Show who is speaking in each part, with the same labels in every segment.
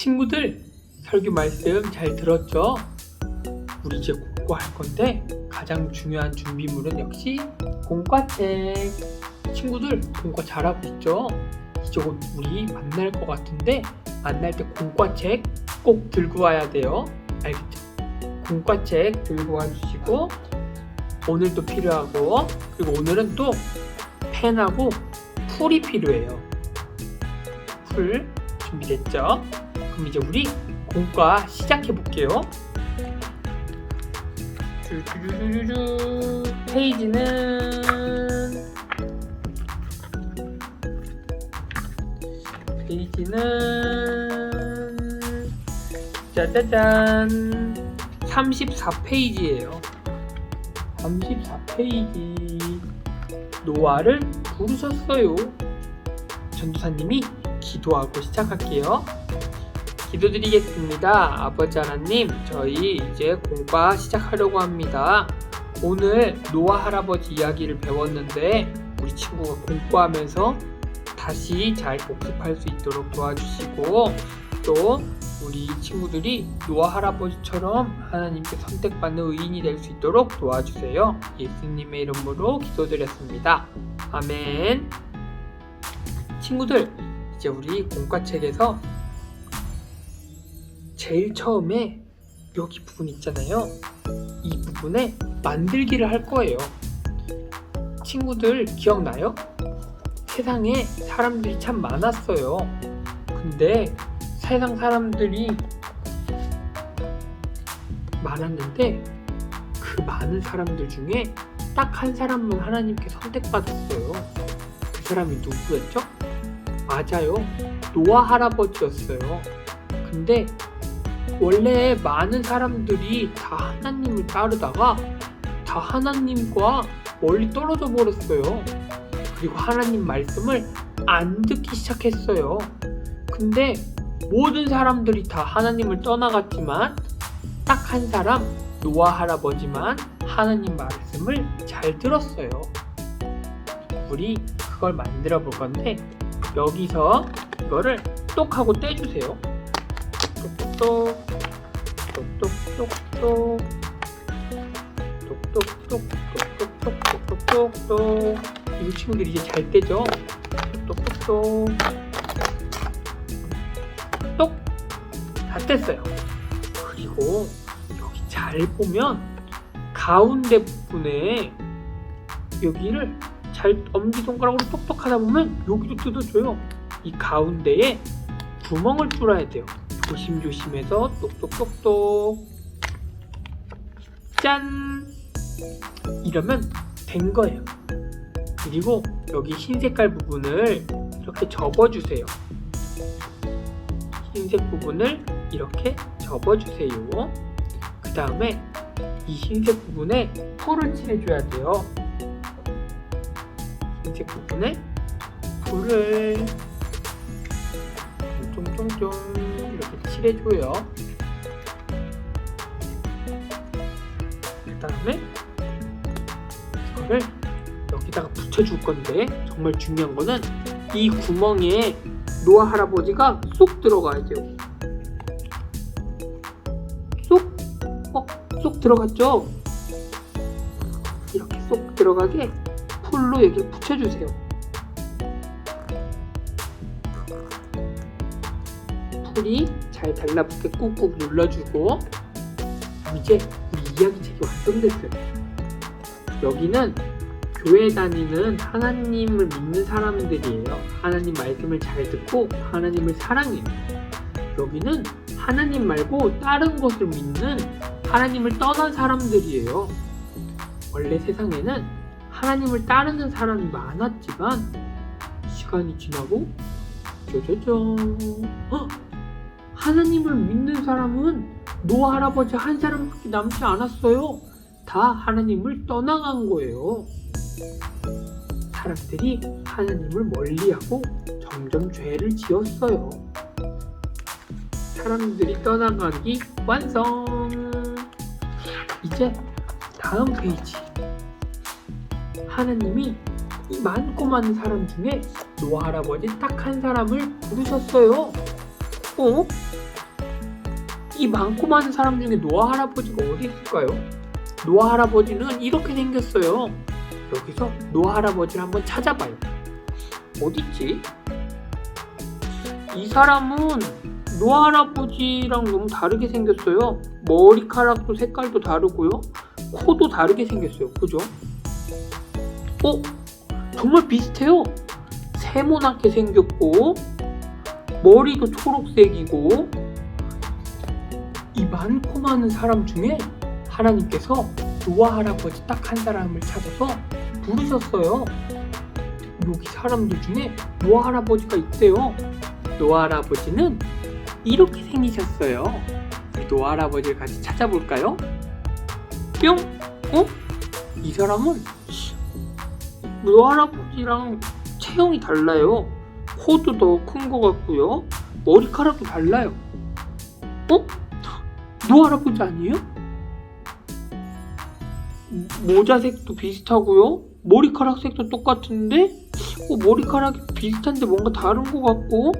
Speaker 1: 친구들 설교 말씀 잘 들었죠? 우리 이제 공부할 건데 가장 중요한 준비물은 역시 공과책. 친구들 공과 잘하고 있죠? 이제 곧 우리 만날 것 같은데 만날 때 공과책 꼭 들고 와야 돼요. 알겠죠? 공과책 들고 와주시고 오늘도 필요하고 그리고 오늘은 또 펜하고 풀이 필요해요. 풀 준비됐죠? 그럼 이제 우리 공과 시작해 볼게요. 페이지는 페이지는 짜자잔 34페이지예요. 34페이지 노아를 부르셨어요. 전도사님이 기도하고 시작할게요. 기도드리겠습니다. 아버지 하나님, 저희 이제 공과 시작하려고 합니다. 오늘 노아 할아버지 이야기를 배웠는데 우리 친구가 공부하면서 다시 잘 복습할 수 있도록 도와주시고 또 우리 친구들이 노아 할아버지처럼 하나님께 선택받는 의인이 될 수 있도록 도와주세요. 예수님의 이름으로 기도드렸습니다. 아멘. 친구들, 이제 우리 공과책에서 제일 처음에 여기 부분 있잖아요. 이 부분에 만들기를 할 거예요. 친구들 기억나요? 세상에 사람들이 참 많았어요. 근데 세상 사람들이 많았는데 그 많은 사람들 중에 딱 한 사람만 하나님께 선택받았어요. 그 사람이 누구였죠? 맞아요. 노아 할아버지였어요. 근데 원래 많은 사람들이 다 하나님을 따르다가 다 하나님과 멀리 떨어져 버렸어요. 그리고 하나님 말씀을 안 듣기 시작했어요. 근데 모든 사람들이 다 하나님을 떠나갔지만 딱 한 사람 노아 할아버지만 하나님 말씀을 잘 들었어요. 우리 그걸 만들어 볼 건데 여기서 이거를 똑 하고 떼주세요. 똑똑똑 똑똑똑똑 똑똑똑 똑똑똑똑똑똑 이 친구들이 이제 잘 떼죠? 똑똑똑 똑다 뗐어요. 그리고 여기 잘 보면 가운데 부분에 여기를 잘 엄지손가락으로 똑똑 하다 보면 여기도 뜯어줘요. 이 가운데에 구멍을 뚫어야 돼요. 조심조심해서 똑똑똑똑 짠 이러면 된 거예요. 그리고 여기 흰 색깔 부분을 이렇게 접어주세요. 흰색 부분을 이렇게 접어주세요. 그 다음에 이 흰색 부분에 풀을 칠해줘야 돼요. 흰색 부분에 풀을 쫑쫑쫑 칠해줘요. 그 다음에 이거를 여기다가 붙여줄 건데 정말 중요한 거는 이 구멍에 노아 할아버지가 쏙 들어가야 돼요. 쏙, 어, 쏙 들어갔죠? 이렇게 쏙 들어가게 풀로 여기 붙여주세요. 풀이 잘 달라붙게 꾹꾹 눌러주고 이제 우리 이야기책이 완성됐어요. 여기는 교회 다니는 하나님을 믿는 사람들이에요. 하나님 말씀을 잘 듣고 하나님을 사랑해요. 여기는 하나님 말고 다른 것을 믿는 하나님을 떠난 사람들이에요. 원래 세상에는 하나님을 따르는 사람이 많았지만 시간이 지나고 짜자잔 헉! 하나님을 믿는 사람은 노아 할아버지 한 사람밖에 남지 않았어요. 다 하나님을 떠나간 거예요. 사람들이 하나님을 멀리하고 점점 죄를 지었어요. 사람들이 떠나가기 완성. 이제 다음 페이지. 하나님이 이 많고 많은 사람 중에 노아 할아버지 딱 한 사람을 부르셨어요. 어? 이 많고 많은 사람 중에 노아 할아버지가 어디 있을까요? 노아 할아버지는 이렇게 생겼어요. 여기서 노아 할아버지를 한번 찾아봐요. 어딨지? 이 사람은 노아 할아버지랑 너무 다르게 생겼어요. 머리카락도 색깔도 다르고요. 코도 다르게 생겼어요. 그죠? 어? 정말 비슷해요. 세모나게 생겼고 머리도 초록색이고 이 많고 많은 사람 중에 하나님께서 노아 할아버지 딱 한 사람을 찾아서 부르셨어요. 여기 사람들 중에 노아 할아버지가 있대요. 노아 할아버지는 이렇게 생기셨어요. 노아 할아버지를 같이 찾아볼까요? 뿅! 어? 이 사람은 노아 할아버지랑 체형이 달라요. 코도 더 큰 것 같고요. 머리카락도 달라요. 어? 노아 할아버지 아니에요? 모자 색도 비슷하고요. 머리카락 색도 똑같은데 어, 머리카락이 비슷한데 뭔가 다른 것 같고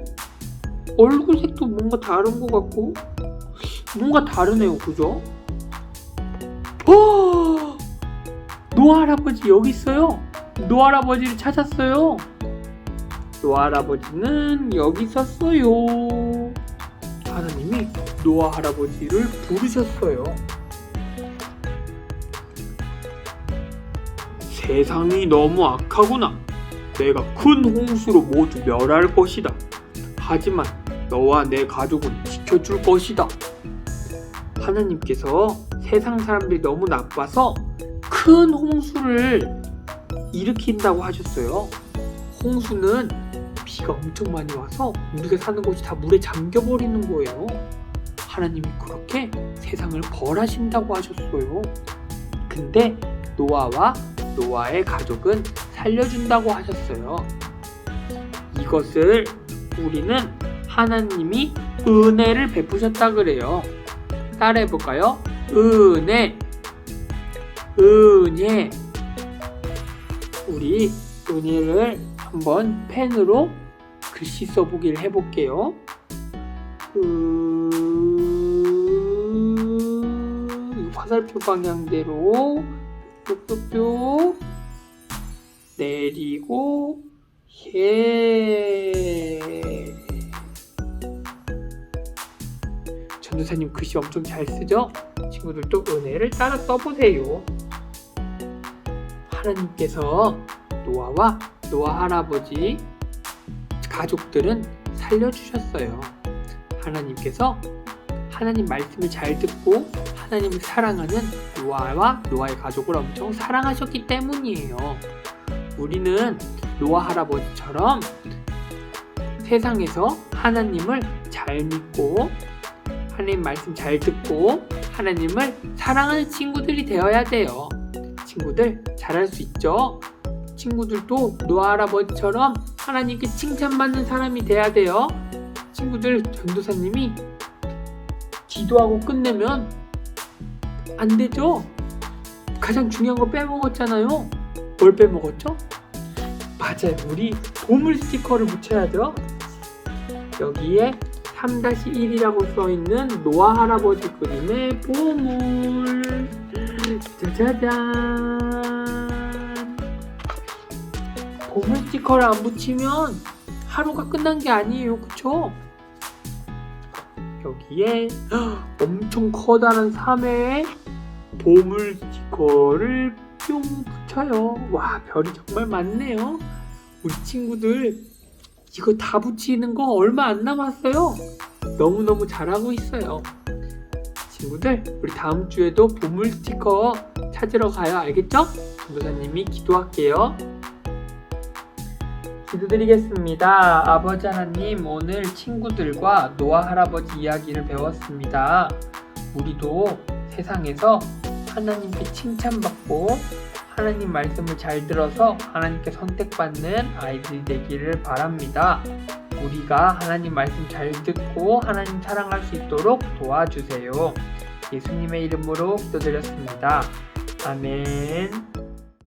Speaker 1: 얼굴 색도 뭔가 다른 것 같고 뭔가 다르네요. 그죠? 어! 노아 할아버지 여기 있어요. 노아 할아버지를 찾았어요. 노아 할아버지는 여기 있었어요. 하나님이 노아 할아버지를 부르셨어요. 세상이 너무 악하구나. 내가 큰 홍수로 모두 멸할 것이다. 하지만 너와 내 가족은 지켜줄 것이다. 하나님께서 세상 사람들이 너무 나빠서 큰 홍수를 일으킨다고 하셨어요. 홍수는 비가 엄청 많이 와서 우리가 사는 곳이 다 물에 잠겨버리는 거예요. 하나님이 그렇게 세상을 벌하신다고 하셨어요. 근데 노아와 노아의 가족은 살려준다고 하셨어요. 이것을 우리는 하나님이 은혜를 베푸셨다 그래요. 따라해 볼까요? 은혜, 은혜. 우리 은혜를 한번 펜으로 글씨 써보기를 해볼게요. 으... 화살표 방향대로 뿅뿅뿅 내리고 예. 전도사님 글씨 엄청 잘 쓰죠? 친구들도 은혜를 따라 써보세요. 하나님께서 노아와 노아 할아버지 가족들은 살려주셨어요. 하나님께서 하나님 말씀을 잘 듣고 하나님을 사랑하는 노아와 노아의 가족을 엄청 사랑하셨기 때문이에요. 우리는 노아 할아버지처럼 세상에서 하나님을 잘 믿고 하나님 말씀 잘 듣고 하나님을 사랑하는 친구들이 되어야 돼요. 친구들 잘할 수 있죠? 친구들도 노아 할아버지처럼 하나님께 칭찬받는 사람이 돼야 돼요. 친구들 전도사님이 기도하고 끝내면 안 되죠? 가장 중요한 거 빼먹었잖아요. 뭘 빼먹었죠? 맞아요. 우리 보물 스티커를 붙여야죠. 여기에 3-1이라고 써있는 노아 할아버지 그림의 보물. 짜자잔. 보물 스티커를 안 붙이면 하루가 끝난 게 아니에요. 그쵸? 여기에 엄청 커다란 3회의 보물 스티커를 뿅 붙여요. 와, 별이 정말 많네요. 우리 친구들 이거 다 붙이는 거 얼마 안 남았어요. 너무너무 잘하고 있어요. 친구들, 우리 다음 주에도 보물 스티커 찾으러 가요. 알겠죠? 전도사님이 기도할게요. 기도드리겠습니다. 아버지 하나님, 오늘 친구들과 노아 할아버지 이야기를 배웠습니다. 우리도 세상에서 하나님께 칭찬받고 하나님 말씀을 잘 들어서 하나님께 선택받는 아이들이 되기를 바랍니다. 우리가 하나님 말씀 잘 듣고 하나님 사랑할 수 있도록 도와주세요. 예수님의 이름으로 기도드렸습니다. 아멘.